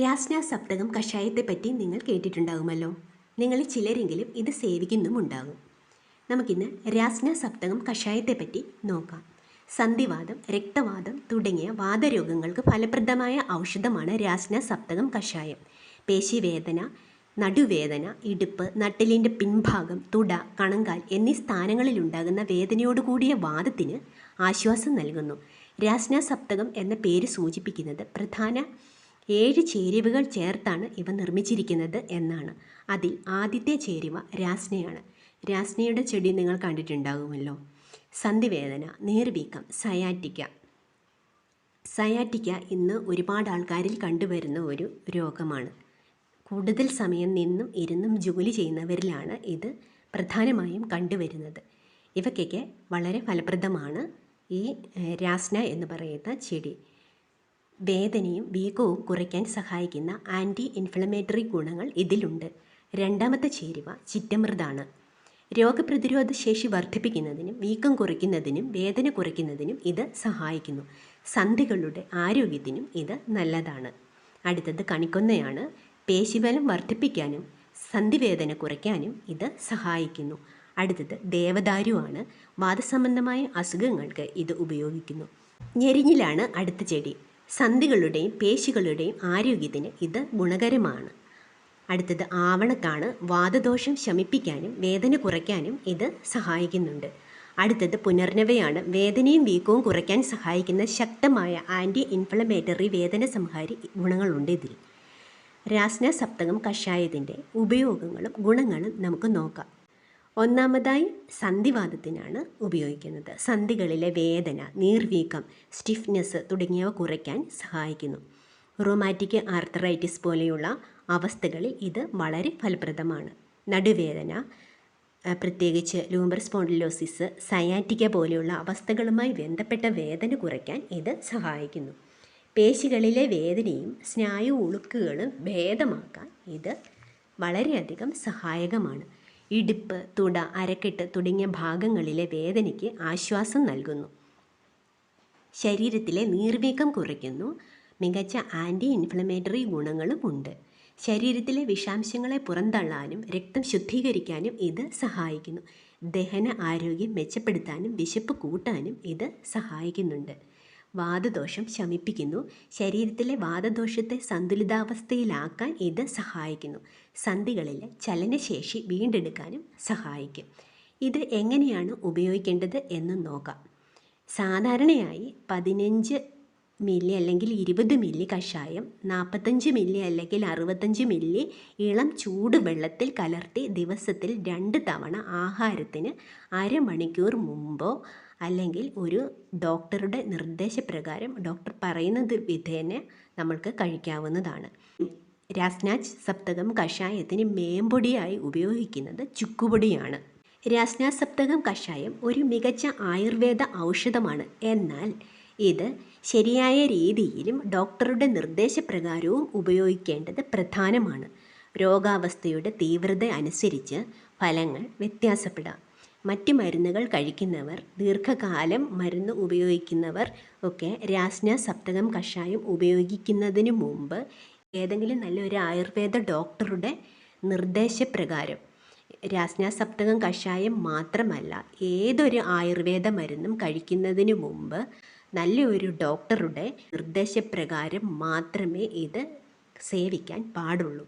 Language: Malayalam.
രാസ്ന സപ്തകം കഷായത്തെപ്പറ്റി നിങ്ങൾ കേട്ടിട്ടുണ്ടാകുമല്ലോ നിങ്ങൾ ചിലരെങ്കിലും ഇത് സേവിക്കുന്നുമുണ്ടാകും നമുക്കിന്ന് രാസ്ന സപ്തകം കഷായത്തെപ്പറ്റി നോക്കാം. സന്ധിവാദം രക്തവാദം തുടങ്ങിയ വാദരോഗങ്ങൾക്ക് ഫലപ്രദമായ ഔഷധമാണ് രാസ്ന സപ്തകം കഷായം. പേശിവേദന നടുവേദന ഇടുപ്പ് നട്ടിലിന്റെ പിൻഭാഗം തുട കണങ്കാൽ എന്നീ സ്ഥാനങ്ങളിലുണ്ടാകുന്ന വേദനയോടുകൂടിയ വാദത്തിന് ആശ്വാസം നൽകുന്നു. രാസ്ന സപ്തകം എന്ന പേര് സൂചിപ്പിക്കുന്നത് പ്രധാന ഏഴ് ചേരുവകൾ ചേർത്താണ് ഇവ നിർമ്മിച്ചിരിക്കുന്നത് എന്നാണ്. അതിൽ ആദ്യത്തെ ചേരുവ രാസ്നയാണ് രാസ്നയുടെ ചെടി നിങ്ങൾ കണ്ടിട്ടുണ്ടാകുമല്ലോ. സന്ധിവേദന നീർവീക്കം സയാറ്റിക്ക. സയാറ്റിക്ക ഇന്ന് ഒരുപാട് ആൾക്കാരിൽ കണ്ടുവരുന്ന ഒരു രോഗമാണ്. കൂടുതൽ സമയം നിന്നും ഇരുന്നും ജോലി ചെയ്യുന്നവരിലാണ് ഇത് പ്രധാനമായും കണ്ടുവരുന്നത്. ഇവയ്ക്കൊക്കെ വളരെ ഫലപ്രദമാണ് ഈ രാസ്ന എന്ന് പറയുന്ന ചെടി. വേദനയും വീക്കവും കുറയ്ക്കാൻ സഹായിക്കുന്ന ആന്റി ഇൻഫ്ലമേറ്ററി ഗുണങ്ങൾ ഇതിലുണ്ട്. രണ്ടാമത്തെ ചേരുവ ചിറ്റമൃതാണ്. രോഗപ്രതിരോധ ശേഷി വർദ്ധിപ്പിക്കുന്നതിനും വീക്കം കുറയ്ക്കുന്നതിനും വേദന കുറയ്ക്കുന്നതിനും ഇത് സഹായിക്കുന്നു. സന്ധികളുടെ ആരോഗ്യത്തിനും ഇത് നല്ലതാണ്. അടുത്തത് കണിക്കൊന്നയാണ്. പേശിബലം വർദ്ധിപ്പിക്കാനും സന്ധിവേദന കുറയ്ക്കാനും ഇത് സഹായിക്കുന്നു. അടുത്തത് ദേവദാരുവാണ്. വാദസംബന്ധമായ അസുഖങ്ങൾക്ക് ഇത് ഉപയോഗിക്കുന്നു. ഞെരിഞ്ഞിലാണ് അടുത്ത ചെടി. സന്ധികളുടെയും പേശികളുടെയും ആരോഗ്യത്തിന് ഇത് ഗുണകരമാണ്. അടുത്തത് ആവണക്കാണ് വാദദോഷം ശമിപ്പിക്കാനും വേദന കുറയ്ക്കാനും ഇത് സഹായിക്കുന്നുണ്ട്. അടുത്തത് പുനർനവയാണ്. വേദനയും വീക്കവും കുറയ്ക്കാൻ സഹായിക്കുന്ന ശക്തമായ ആന്റി ഇൻഫ്ലമേറ്ററി വേദന സംഹാരി ഗുണങ്ങളുണ്ട് ഇതിൽ. രാസ്ന സപ്തകം കഷായത്തിന്റെ ഉപയോഗങ്ങളും ഗുണങ്ങളും നമുക്ക് നോക്കാം. ഒന്നാമതായി സന്ധിവാദത്തിനാണ് ഉപയോഗിക്കുന്നത്. സന്ധികളിലെ വേദന നീർവീക്കം സ്റ്റിഫ്നെസ് തുടങ്ങിയവ കുറയ്ക്കാൻ സഹായിക്കുന്നു. റൊമാറ്റിക് ആർത്തറൈറ്റിസ് പോലെയുള്ള അവസ്ഥകളിൽ ഇത് വളരെ ഫലപ്രദമാണ്. നടുവേദന പ്രത്യേകിച്ച് ലൂംബർ സ്പോണ്ടിലോസിസ് സയാറ്റിക്ക പോലെയുള്ള അവസ്ഥകളുമായി ബന്ധപ്പെട്ട വേദന കുറയ്ക്കാൻ ഇത് സഹായിക്കുന്നു. പേശികളിലെ വേദനയും സ്നായു ഉളുക്കുകളും ഭേദമാക്കാൻ ഇത് വളരെയധികം സഹായകമാണ്. ഇടുപ്പ് തുട അരക്കെട്ട് തുടങ്ങിയ ഭാഗങ്ങളിലെ വേദനയ്ക്ക് ആശ്വാസം നൽകുന്നു. ശരീരത്തിലെ നീർവീക്കം കുറയ്ക്കുന്നു. മികച്ച ആന്റി ഇൻഫ്ലമേറ്ററി ഗുണങ്ങളും ഉണ്ട്. ശരീരത്തിലെ വിഷാംശങ്ങളെ പുറന്തള്ളാനും രക്തം ശുദ്ധീകരിക്കാനും ഇത് സഹായിക്കുന്നു. ദഹന ആരോഗ്യം മെച്ചപ്പെടുത്താനും വിശപ്പ് കൂട്ടാനും ഇത് സഹായിക്കുന്നുണ്ട്. വാദദോഷം ശമിപ്പിക്കുന്നു. ശരീരത്തിലെ വാദദോഷത്തെ സന്തുലിതാവസ്ഥയിലാക്കാൻ ഇത് സഹായിക്കുന്നു. സന്ധികളിലെ ചലനശേഷി വീണ്ടെടുക്കാനും സഹായിക്കും. ഇത് എങ്ങനെയാണ് ഉപയോഗിക്കേണ്ടത് എന്ന് നോക്കാം. സാധാരണയായി പതിനഞ്ച് മില്ലി അല്ലെങ്കിൽ ഇരുപത് മില്ലി കഷായം നാൽപ്പത്തഞ്ച് മില്ലി അല്ലെങ്കിൽ അറുപത്തഞ്ച് മില്ലി ഇളം ചൂടുവെള്ളത്തിൽ കലർത്തി ദിവസത്തിൽ രണ്ട് തവണ ആഹാരത്തിന് അരമണിക്കൂർ മുമ്പോ അല്ലെങ്കിൽ ഒരു ഡോക്ടറുടെ നിർദ്ദേശപ്രകാരം ഡോക്ടർ പറയുന്നത് വിധേന നമ്മൾക്ക് കഴിക്കാവുന്നതാണ്. രാസ്നാച്ച് സപ്തകം കഷായത്തിന് മേമ്പൊടിയായി ഉപയോഗിക്കുന്നത് ചുക്കുപൊടിയാണ്. രാസ്നാ സപ്തകം കഷായം ഒരു മികച്ച ആയുർവേദ ഔഷധമാണ്. എന്നാൽ ഇത് ശരിയായ രീതിയിലും ഡോക്ടറുടെ നിർദ്ദേശപ്രകാരവും ഉപയോഗിക്കേണ്ടത് പ്രധാനമാണ്. രോഗാവസ്ഥയുടെ തീവ്രത അനുസരിച്ച് ഫലങ്ങൾ വ്യത്യാസപ്പെടാം. മറ്റ് മരുന്നുകൾ കഴിക്കുന്നവർ ദീർഘകാലം മരുന്ന് ഉപയോഗിക്കുന്നവർ ഒക്കെ രാസ്ന സപ്തകം കഷായം ഉപയോഗിക്കുന്നതിന് മുമ്പ് ഏതെങ്കിലും നല്ലൊരു ആയുർവേദ ഡോക്ടറുടെ നിർദ്ദേശപ്രകാരം രാസ്ന സപ്തകം കഷായം മാത്രമല്ല ഏതൊരു ആയുർവേദ മരുന്നും കഴിക്കുന്നതിന് മുമ്പ് നല്ലൊരു ഡോക്ടറുടെ നിർദ്ദേശപ്രകാരം മാത്രമേ ഇത് സേവിക്കാൻ പാടുള്ളൂ.